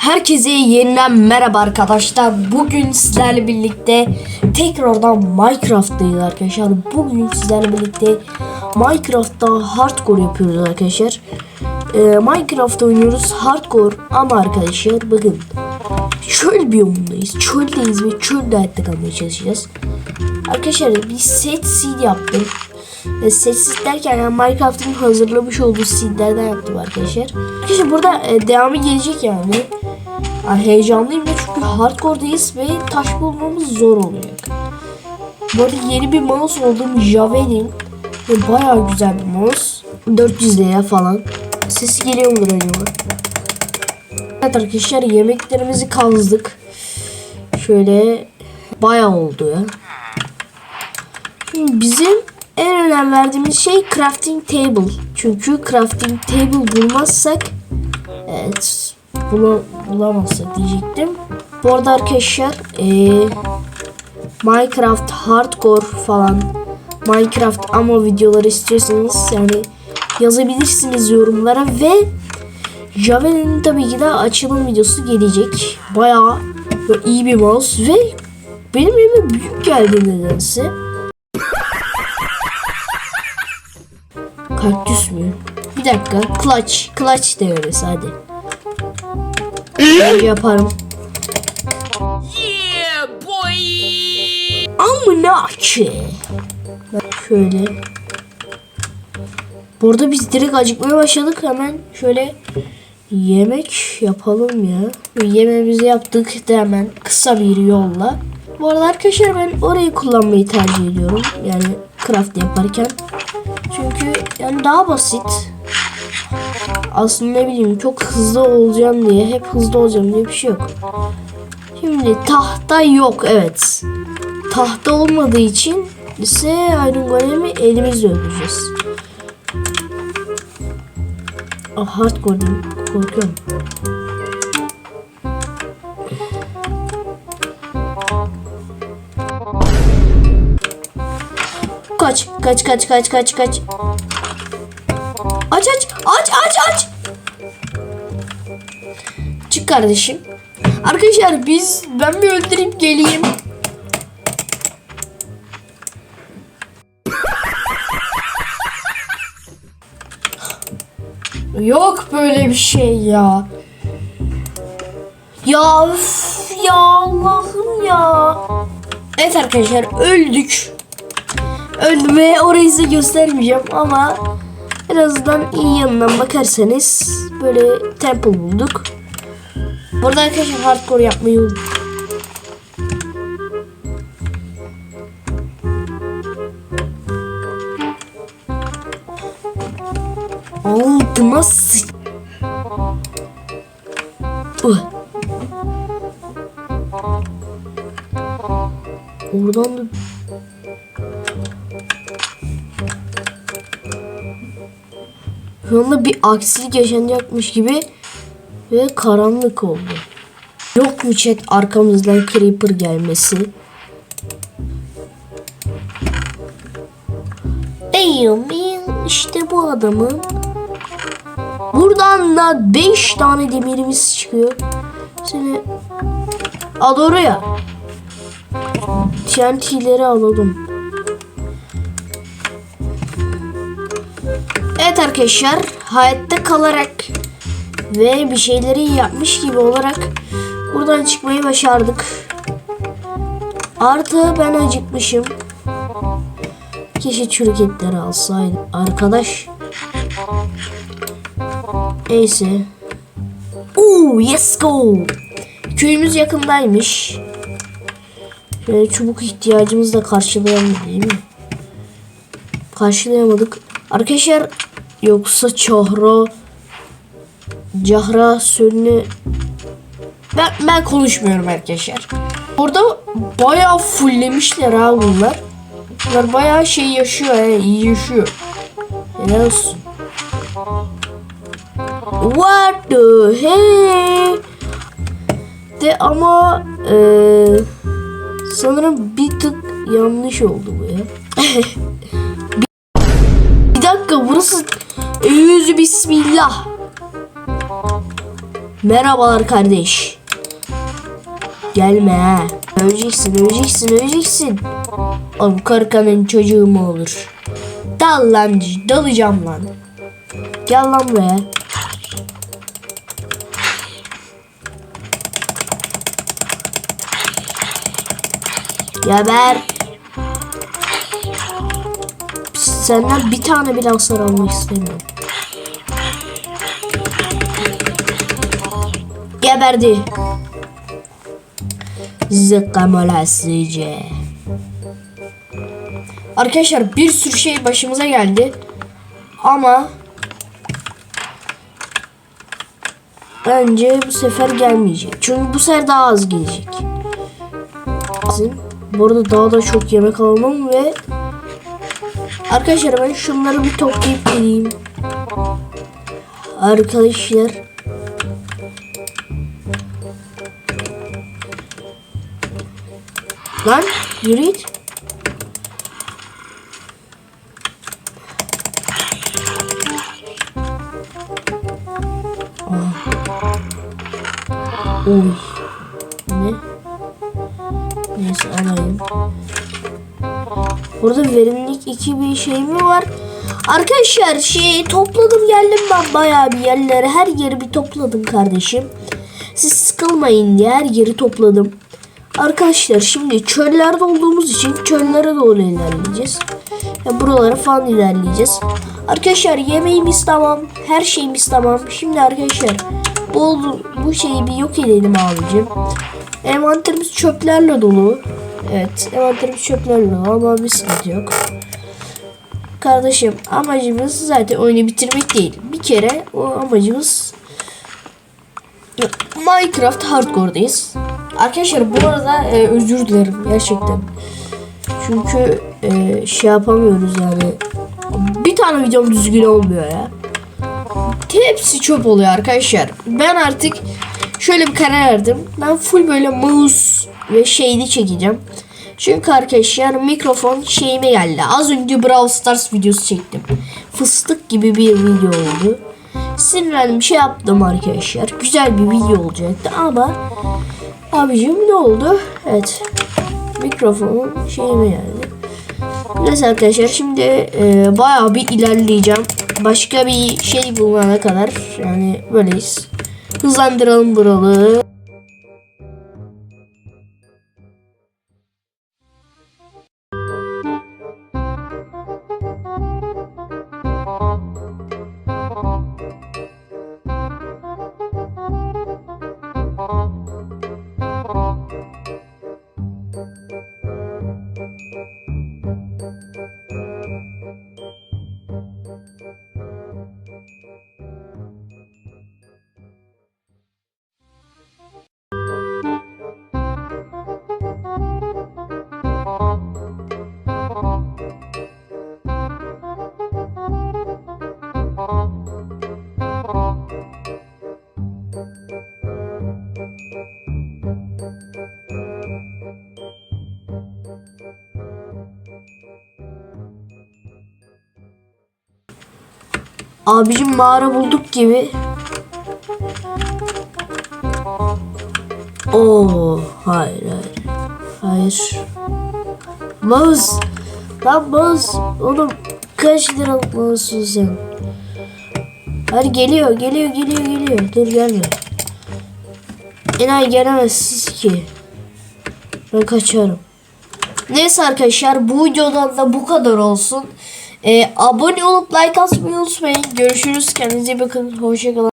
Herkese yeniden merhaba arkadaşlar. Bugün sizlerle birlikte tekrardan Minecraft'tayız arkadaşlar. Bugün sizlerle birlikte Minecraft'ta hardcore yapıyoruz arkadaşlar. Ee, Minecraft oynuyoruz hardcore ama arkadaşlar bakın çöl biyomundayız. Çöldeyiz ve çölde hayatta kalmaya çalışacağız. Arkadaşlar bir set seed yaptım. E, sessiz derken yani Minecraft'ın hazırlamış olduğu seedlerden yaptım arkadaşlar. Arkadaşlar burada e, devamı gelecek yani. Yani. Heyecanlıyım da çünkü hardcore'dayız ve taş bulmamız zor olacak. Bu arada yeni bir mouse oldum Javelin. Ve bayağı güzel bir mouse. 400 liraya falan. Sesi geliyor mudur acaba? Evet arkadaşlar yemeklerimizi kazdık. Şöyle bayağı oldu ya. Şimdi bizim en önem verdiğimiz şey crafting table. Çünkü crafting table bulmazsak evet bunu bulamazsak diyecektim. Bu arada arkadaşlar eee, Minecraft hardcore falan Minecraft ama videoları istiyorsanız yani yazabilirsiniz yorumlara ve Javelin'in tabii ki de açılım videosu gelecek. Bayağı iyi bir mouse ve benim elime büyük geldi nedense. Kaktüs mü? Bir dakika. Clutch. Clutch denemesi hadi. Ben yaparım. Yeah, boy! Amına ki. Şöyle. Burada biz direkt acıkmaya başladık. Hemen şöyle yemek yapalım ya. Yemeğimizi yaptık da hemen kısa bir yolla. Bu arada arkadaşlar ben orayı kullanmayı tercih ediyorum. Yani craft yaparken. Çünkü yani daha basit. Aslında ne bileyim çok hızlı olacağım diye hep hızlı olacağım diye bir şey yok. Şimdi tahta yok evet. Tahta olmadığı için ise Iron Golem'i elimizle öldüreceğiz. Ah hardcore'dan korkuyorum. Kaç, kaç, kaç, kaç, kaç, kaç. Aç, aç, aç, aç, aç. Çık kardeşim. Arkadaşlar biz, ben bir öldürüp geleyim. Yok böyle bir şey ya. Ya üf, ya Allah'ım ya. Evet arkadaşlar öldük. Öldüm ve orayı size göstermeyeceğim ama en azından iyi yanından bakarsanız böyle temple bulduk. Burada arkadaşlar hardcore yapmayı unutmayın. Altıma sıç... Uh. Oradan da... Şu anda bir aksilik yaşanacakmış gibi ve karanlık oldu. Yok mu chat arkamızdan creeper gelmesi? Man işte bu adamın. Buradan da 5 tane demirimiz çıkıyor. Seni al oraya. TNT'leri alalım. Evet arkadaşlar hayatta kalarak ve bir şeyleri yapmış gibi olarak buradan çıkmayı başardık. Artı ben acıkmışım. Keşke çürük etleri alsaydım. Arkadaş. Neyse. Oo, yes go. Köyümüz yakındaymış. Şöyle çubuk ihtiyacımızı da karşılayalım değil mi? Karşılayamadık. Arkadaşlar yoksa Çahra Cahra Sönü ben, ben konuşmuyorum arkadaşlar. Orada bayağı fulllemişler ha bunlar. Bunlar bayağı şey yaşıyor he, iyi yaşıyor. Helal olsun. What the heck? De ama eee sanırım bir tık yanlış oldu bu ya. bir dakika burası Yüzü bismillah. Merhabalar kardeş. Gelme ha. Öleceksin, öleceksin, öleceksin. Oğlum karıkanın çocuğu mu olur? Dal lan, dalacağım lan. Gel lan buraya. Geber. Senden bir tane bile hasar almak istemiyorum. Geberdi. Zıkkamalasıca. Arkadaşlar bir sürü şey başımıza geldi. Ama bence bu sefer gelmeyecek. Çünkü bu sefer daha az gelecek. Bizim bu arada daha da çok yemek alalım ve Arkadaşlar ben şunları bir toplayıp geleyim. Arkadaşlar Lan yürü git. Oy. Ne? Neyse alayım. Burada verimlilik 2 bir şey mi var? Arkadaşlar şey topladım geldim ben bayağı bir yerlere. Her yeri bir topladım kardeşim. Siz sıkılmayın diye her yeri topladım. Arkadaşlar şimdi çöllerde olduğumuz için çöllere doğru ilerleyeceğiz. Ya buralara falan ilerleyeceğiz. Arkadaşlar yemeğimiz tamam. Her şeyimiz tamam. Şimdi arkadaşlar bu, bu şeyi bir yok edelim abicim. Envanterimiz çöplerle dolu. Evet envanterimiz çöplerle dolu ama bir sıkıntı yok. Kardeşim amacımız zaten oyunu bitirmek değil. Bir kere o amacımız Minecraft Hardcore'dayız. Arkadaşlar bu arada e, özür dilerim gerçekten. Çünkü e, şey yapamıyoruz yani. Bir tane videom düzgün olmuyor ya. Hepsi çöp oluyor arkadaşlar. Ben artık şöyle bir karar verdim. Ben full böyle mouse ve şeyini çekeceğim. Çünkü arkadaşlar mikrofon şeyime geldi. Az önce Brawl Stars videosu çektim. Fıstık gibi bir video oldu. Sinirlendim şey yaptım arkadaşlar. Güzel bir video olacaktı ama abicim ne oldu? Evet. Mikrofonun şeyime geldi. Neyse arkadaşlar şimdi e, bayağı bir ilerleyeceğim. Başka bir şey bulana kadar yani böyleyiz. Hızlandıralım buralı. Abicim mağara bulduk gibi. Oo, hayır hayır. Hayır. Mouse. Lan mouse. Oğlum kaç liralık mouse'sun sen? Hadi geliyor, geliyor, geliyor, geliyor. Dur gelme. Enayi gelemezsiniz ki. Ben kaçarım. Neyse arkadaşlar bu videodan da bu kadar olsun. Ee, abone olup like atmayı unutmayın. Görüşürüz. Kendinize bakın. Hoşçakalın.